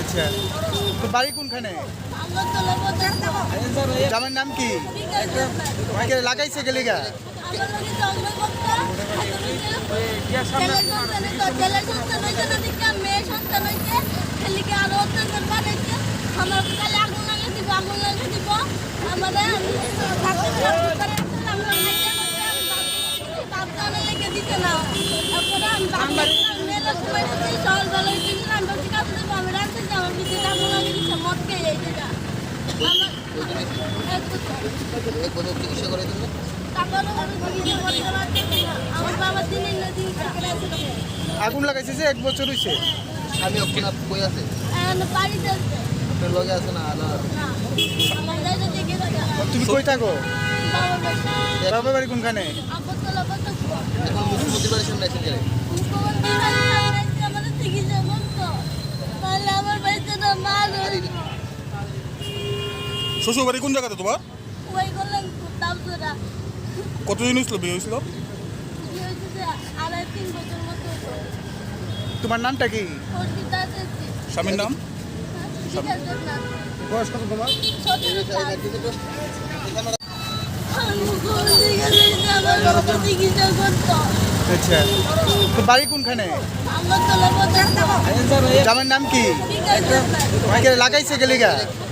আচ্ছা। তো বাড়ি কোনখানে? জামার নাম কি? লাগাইছে গেলিগা আমার লোকে ঝগড়া করতো ছেলে সন্তান তো ছেলে সন্তান হয়েছে না দিকে মেয়ে সন্তান হয়েছে ছেলেকে আরও অত্যাচার বাড়াইছে আমার কালে আগুন লাগে দিব আগুন লাগে দিব আমাদের থাকতে থাকতে আমরা বাপটা লেগে দিতে না তারপরে আমি বাপটা মেলা সময় দিচ্ছি সকাল বেলা দিন আমি বলছি কাছে দেবো আমি রাখতে যাব আমি দিতে আগুন লাগে দিচ্ছে মদ খেয়ে যাই যেটা আমার এই কোথাও চিকিৎসা করে তুমি তারপরে আমি চিকিৎসা করতে পারতেছি না আমার বাবা দিনের চাকরি আছে আগুন লাগাইছে যে এক বছর হইছে। স্বামী আপনার কই আছে? লগে আছে না? তুমি কই থাকো? বাবা বাড়ি। কোনখানে? এখন মুখ্যমন্ত্রী বাড়ির সামনে এসে গেলে মুখ্যমন্ত্রী বাড়ি সামনে আমাদের চিকিৎসা করতো তাহলে আমার বাড়িতে না মা রইল শ্বশুর বাড়ি কোন জায়গাতে তোমার? ওই কতদিন হয়েছিল বিয়ে হয়েছিল? কি হয়েছে আড়াই তিন বছর মতো তোমার নামটা কি? স্বামীর নাম? বয়স কত তোমার? আচ্ছা। তো বাড়ি কোনখানে? নাম। কে? লাগাইছে গেলিগা?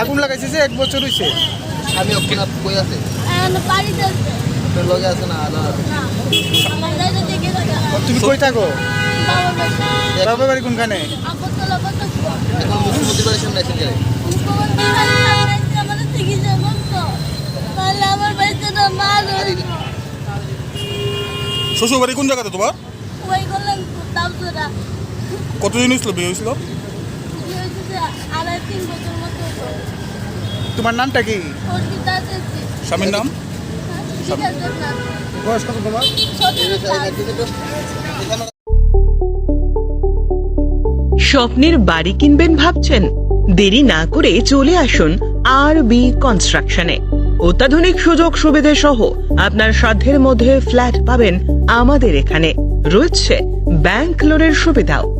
আগুন লাগাইছে যে এক বছর হইছে। আমি আপনার কই আছে। লগে আছে না তুমি কই থাকো। বাবা বাড়ি কোনখানে? এখন মুখ্যমন্ত্রী বাড়ির সামনে শ্বশুর বাড়ি কোন জায়গাতে তোমার ওই করলেন তাপসরা কতদিন হয়েছিল বিয়ে হয়েছিল? কি হয়েছে যে আড়াই তিন বছর মতো তোমার নামটা কি? স্বামীর নাম? বয়স কত তোমার? স্বপ্নের বাড়ি কিনবেন ভাবছেন? দেরি না করে চলে আসুন আর বি কনস্ট্রাকশনে। অত্যাধুনিক সুযোগ সুবিধে সহ আপনার সাধ্যের মধ্যে ফ্ল্যাট পাবেন আমাদের এখানে। রয়েছে ব্যাংক লোনের সুবিধাও।